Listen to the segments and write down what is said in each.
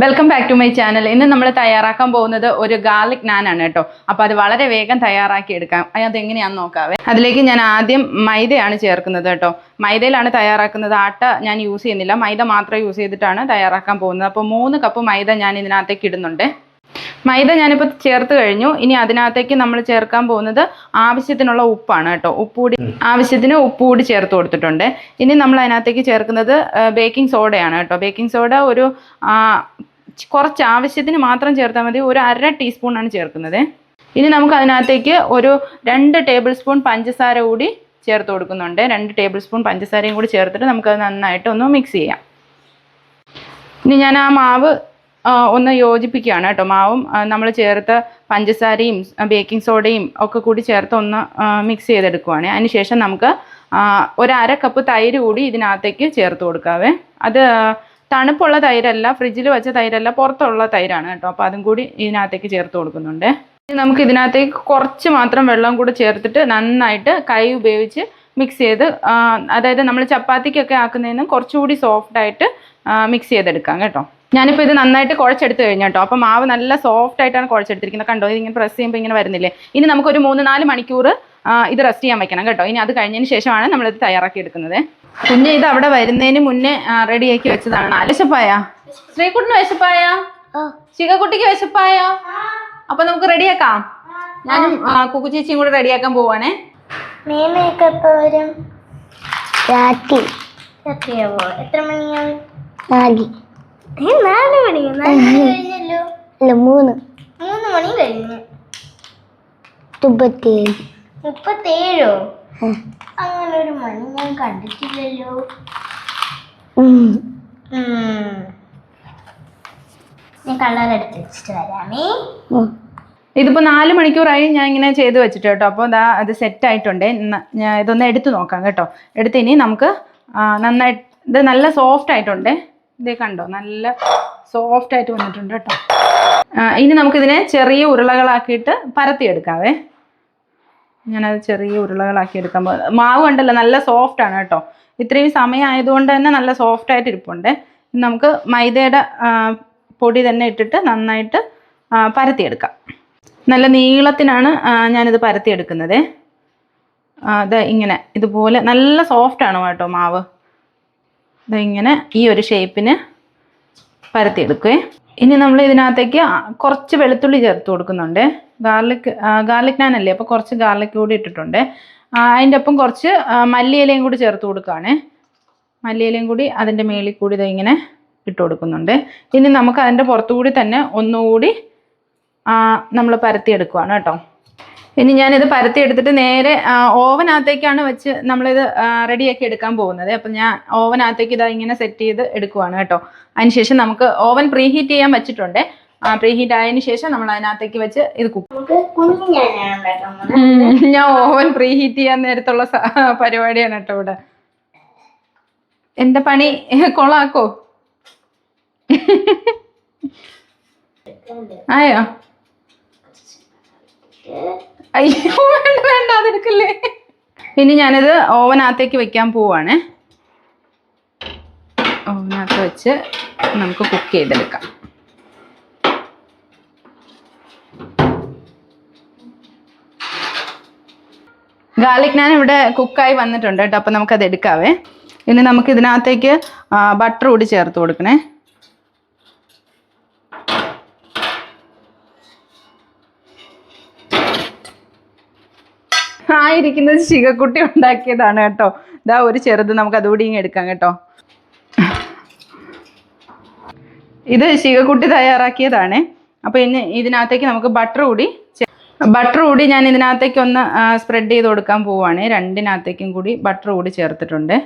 Welcome back to my channel ഇന്ന് നമ്മൾ തയ്യാറാക്കാൻ പോകുന്നത് ഒരു ഗാർലിക് നാൻ ആണ് കേട്ടോ. അപ്പോൾ അത് വളരെ വേഗം തയ്യാറാക്കി എടുക്കാം. അത് എങ്ങനെയാന്ന് നോക്കാവേ. അതിലേക്ക് ഞാൻ ആദ്യം മൈദയാണ് ചേർക്കുന്നത് കേട്ടോ. മൈദയിലാണ് തയ്യാറാക്കുന്നത്. ആട്ട ഞാൻ യൂസ് ചെയ്യുന്നില്ല. മൈദ മാത്രം യൂസ് ചെയ്തിട്ടാണ് തയ്യാറാക്കാൻ പോകുന്നത്. അപ്പോൾ മൂന്ന് കപ്പ് മൈദ ഞാൻ ഇതിനകത്തേക്ക് ഇടുന്നുണ്ട്. മൈദ ഞാനിപ്പോൾ ചേർത്ത് കഴിഞ്ഞു. ഇനി അതിനകത്തേക്ക് നമ്മൾ ചേർക്കാൻ പോകുന്നത് ആവശ്യത്തിനുള്ള ഉപ്പാണ് കേട്ടോ. ഉപ്പുകൂടി ആവശ്യത്തിന് ഉപ്പുകൂടി ചേർത്ത് കൊടുത്തിട്ടുണ്ട്. ഇനി നമ്മൾ അതിനകത്തേക്ക് ചേർക്കുന്നത് ബേക്കിംഗ് സോഡയാണ് കേട്ടോ. ബേക്കിംഗ് സോഡ ഒരു കുറച്ച് ആവശ്യത്തിന് മാത്രം ചേർത്താൽ മതി. ഒരു അര ടീസ്പൂണാണ് ചേർക്കുന്നത്. ഇനി നമുക്ക് അതിനകത്തേക്ക് ഒരു രണ്ട് ടേബിൾ സ്പൂൺ പഞ്ചസാര കൂടി ചേർത്ത് കൊടുക്കുന്നുണ്ട്. രണ്ട് ടേബിൾ സ്പൂൺ പഞ്ചസാരയും കൂടി ചേർത്തിട്ട് നമുക്കത് നന്നായിട്ട് ഒന്ന് മിക്സ് ചെയ്യാം. ഇനി ഞാൻ ആ മാവ് ഒന്ന് യോജിപ്പിക്കുകയാണ് കേട്ടോ. മാവും നമ്മൾ ചേർത്ത പഞ്ചസാരയും ബേക്കിംഗ് സോഡയും ഒക്കെ കൂടി ചേർത്ത് ഒന്ന് മിക്സ് ചെയ്തെടുക്കുവാണ്. അതിനുശേഷം നമുക്ക് ഒരു അര കപ്പ് തൈര് കൂടി ഇതിനകത്തേക്ക് ചേർത്ത് കൊടുക്കാവേ. അത് തണുപ്പുള്ള തൈരല്ല ഫ്രിഡ്ജിൽ വെച്ച തൈരല്ല പുറത്തുള്ള തൈരാണ് കേട്ടോ. അപ്പോൾ അതും കൂടി ഇതിനകത്തേക്ക് ചേർത്ത് കൊടുക്കുന്നുണ്ട്. നമുക്ക് ഇതിനകത്തേക്ക് കുറച്ച് മാത്രം വെള്ളം കൂടി ചേർത്തിട്ട് നന്നായിട്ട് കൈ ഉപയോഗിച്ച് മിക്സ് ചെയ്ത് അതായത് നമ്മൾ ചപ്പാത്തിക്കൊക്കെ ആക്കുന്നതിനും കുറച്ചുകൂടി സോഫ്റ്റായിട്ട് മിക്സ് ചെയ്തെടുക്കാം കേട്ടോ. ഞാനിപ്പോൾ ഇത് നന്നായിട്ട് കുഴച്ചെടുത്ത് കഴിഞ്ഞു കേട്ടോ. അപ്പോൾ മാവ് നല്ല സോഫ്റ്റ് ആയിട്ടാണ് കുഴച്ചെടുത്തിരിക്കുന്നത്. കണ്ടോ? ഇതിങ്ങനെ പ്രസ് ചെയ്യുമ്പോൾ ഇങ്ങനെ വരുന്നില്ലേ? ഇനി നമുക്കൊരു മൂന്ന് നാല് മണിക്കൂർ ഇത് റെസ്റ്റ് ചെയ്യാൻ വെക്കണം കേട്ടോ. ഇനി അത് കഴിഞ്ഞതിന് ശേഷമാണ് നമ്മളിത് തയ്യാറാക്കി എടുക്കുന്നത്. കുഞ്ഞ് ഇത് അവിടെ വരുന്നതിന് മുന്നേ റെഡിയാക്കി വെച്ചതാണ്. വിശപ്പായ? ശ്രീകുട്ടിന് വിശപ്പായ? ശിഖക്കുട്ടിക്ക് വിശപ്പായ? അപ്പൊ നമുക്ക് റെഡിയാക്കാം ഞാനും കുക്കു ചേച്ചിയും കൂടെ റെഡിയാക്കാൻ പോവാണേ. രാത്രി. എത്ര മണിയാവും നാല് മണി. കഴിഞ്ഞല്ലോ. അല്ല മൂന്ന്. മൂന്ന് മണി കഴിഞ്ഞു. മുപ്പത്തിയേഴ്. മുപ്പത്തേഴോ അങ്ങനെ ഒരു മണി ഞാൻ കണ്ടിട്ടില്ലല്ലോ. ഞാൻ കളർ എടുത്ത് വെച്ചിട്ട് വരാമേ. ഇതിപ്പോ നാല് മണിക്കൂറായി ഞാൻ ഇങ്ങനെ ചെയ്ത് വെച്ചിട്ട് കേട്ടോ. അപ്പോൾ ദാ അത് സെറ്റ് ആയിട്ടുണ്ട് ഞാൻ ഇതൊന്ന് എടുത്തു നോക്കാം കേട്ടോ. എടുത്ത് ഇനി നമുക്ക് നന്നായി നന്നായിട്ട് ഇത് നല്ല സോഫ്റ്റ് ആയിട്ടുണ്ട്. ഇതേ കണ്ടോ നല്ല സോഫ്റ്റ് ആയിട്ട് വന്നിട്ടുണ്ട് കേട്ടോ. ഇനി നമുക്കിതിനെ ചെറിയ ഉരുളകളാക്കിയിട്ട് പരത്തിയെടുക്കാവേ. ഞാനത് ചെറിയ ഉരുളകളാക്കി എടുക്കാൻ പോകുന്നത് മാവ് കണ്ടല്ലോ നല്ല സോഫ്റ്റ് ആണ് കേട്ടോ. ഇത്രയും സമയം ആയതുകൊണ്ട് തന്നെ നല്ല സോഫ്റ്റ് ആയിട്ട് ഇരിപ്പുണ്ട്. നമുക്ക് മൈദയുടെ പൊടി തന്നെ ഇട്ടിട്ട് നന്നായിട്ട് പരത്തിയെടുക്കാം. നല്ല നീളത്തിനാണ് ഞാനിത് പരത്തിയെടുക്കുന്നത്. അത് ഇങ്ങനെ ഇതുപോലെ നല്ല സോഫ്റ്റ് ആണ് കേട്ടോ മാവ്. ഇത് ഇങ്ങനെ ഈ ഒരു ഷേപ്പിന് പരത്തിയെടുക്കുവേ. ഇനി നമ്മൾ ഇതിനകത്തേക്ക് കുറച്ച് വെളുത്തുള്ളി ചേർത്ത് കൊടുക്കുന്നുണ്ട്. ഗാർലിക് ഗാർലിക് നാനല്ലേ അപ്പോൾ കുറച്ച് ഗാർലിക് കൂടി ഇട്ടിട്ടുണ്ട്. അതിന്റെ ഒപ്പം കുറച്ച് മല്ലിയിലയും കൂടി ചേർത്ത് കൊടുക്കുകയാണ് മല്ലിയിലയും കൂടി അതിന്റെ മേളിൽ കൂടി ഇതിങ്ങനെ ഇട്ട് കൊടുക്കുന്നുണ്ട്. ഇനി നമുക്ക് അതിന്റെ പുറത്തുകൂടി തന്നെ ഒന്നുകൂടി നമ്മൾ പരത്തിയെടുക്കുകയാണ് കേട്ടോ. ഇനി ഞാനിത് പരത്തി എടുത്തിട്ട് നേരെ ഓവനകത്തേക്കാണ് വെച്ച് നമ്മളിത് റെഡിയാക്കി എടുക്കാൻ പോകുന്നത്. അപ്പം ഞാൻ ഓവനകത്തേക്ക് ഇതാ ഇങ്ങനെ സെറ്റ് ചെയ്ത് എടുക്കുവാണ് കേട്ടോ. അതിനുശേഷം നമുക്ക് ഓവൻ പ്രീ ഹീറ്റ് ചെയ്യാൻ വെച്ചിട്ടുണ്ട്. പ്രീ ഹീറ്റ് ആയതിനു ശേഷം നമ്മൾ അതിനകത്തേക്ക് വെച്ച് ഇത് കുക്ക് ഞാൻ ഓവൻ പ്രീ ഹീറ്റ് ചെയ്യാൻ നേരത്തുള്ള പരിപാടിയാണ് കേട്ടോ ഇവിടെ. എന്റെ പണി? കൊളാക്കോ? ആയോ? അയ്യോ വേണ്ട വേണ്ട അതെടുക്കല്ലേ? ഇനി ഞാനിത് ഓവനകത്തേക്ക് വെക്കാൻ പോവാണ്. ഓവനകത്ത് വെച്ച് നമുക്ക് കുക്ക് ചെയ്തെടുക്കാം. ഗാർലിക് ഞാൻ ഇവിടെ കുക്കായി വന്നിട്ടുണ്ട് കേട്ടോ അപ്പം നമുക്കത് എടുക്കാവേ ഇനി നമുക്ക് ഇതിനകത്തേക്ക് ബട്ടർ കൂടി ചേർത്ത് കൊടുക്കണേ. ആ ഇരിക്കുന്നത് ശിഖക്കുട്ടി ഉണ്ടാക്കിയതാണ് കേട്ടോ. ഇതാ ഒരു ചെറുത് നമുക്ക് അതുകൂടി ഇങ്ങ് എടുക്കാം കേട്ടോ. ഇത് ശിഖക്കുട്ടി തയ്യാറാക്കിയതാണ്. അപ്പോൾ ഇനി ഇതിനകത്തേക്ക് നമുക്ക് ബട്ടർ കൂടി ബട്ടർ കൂടി ഞാൻ ഇതിനകത്തേക്ക് ഒന്ന് സ്പ്രെഡ് ചെയ്ത് കൊടുക്കാൻ പോവുകയാണ് രണ്ടിനകത്തേക്കും കൂടി ബട്ടർ കൂടി ചേർത്തിട്ടുണ്ട്.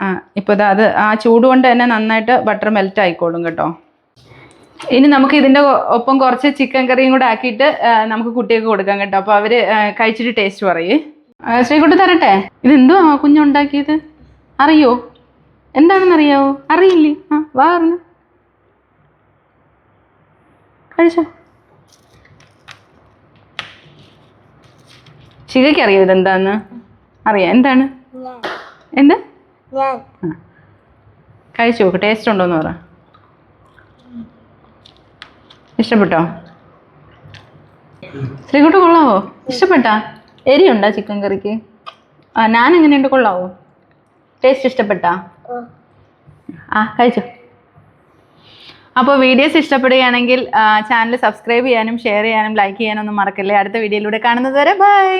ആ ഇപ്പോൾ അത് ആ ചൂട് കൊണ്ട് തന്നെ നന്നായിട്ട് ബട്ടർ മെൽറ്റ് ആയിക്കോളും കേട്ടോ. ഇനി നമുക്ക് ഇതിന്റെ ഒപ്പം കുറച്ച് ചിക്കൻ കറിയും കൂടെ ആക്കിയിട്ട് നമുക്ക് കുട്ടികൾക്ക് കൊടുക്കാം കേട്ടോ. അപ്പോൾ അവർ കഴിച്ചിട്ട് ടേസ്റ്റ് പറയേ. ശ്രീകുട്ടി തരട്ടെ? ഇത് എന്തുവാ കുഞ്ഞുണ്ടാക്കിയത് അറിയോ? എന്താണെന്ന് അറിയാവോ അറിയില്ലേ? ആ വാ അറിഞ്ഞു കഴിച്ചോ. ശിഖയ്ക്ക് അറിയോ ഇതെന്താന്ന്? അറിയാം. എന്താണ്? എന്താ? കഴിച്ചു നോക്ക്. ടേസ്റ്റ് ഉണ്ടോന്ന് പറ. ഇഷ്ടപ്പെട്ടോ? ശ്രീകുട്ട കൊള്ളാവോ? ഇഷ്ടപ്പെട്ടാ? എരിയുണ്ടോ ചിക്കൻ കറിക്ക്? ആ ഞാൻ എങ്ങനെയുണ്ട് കൊള്ളാവോ? ടേസ്റ്റ് ഇഷ്ടപ്പെട്ടാ? ആ കഴിച്ചു. അപ്പോൾ വീഡിയോസ് ഇഷ്ടപ്പെടുകയാണെങ്കിൽ ചാനൽ സബ്സ്ക്രൈബ് ചെയ്യാനും ഷെയർ ചെയ്യാനും ലൈക്ക് ചെയ്യാനും മറക്കല്ലേ? അടുത്ത വീഡിയോയിലൂടെ കാണുന്നത് വരെ ബൈ!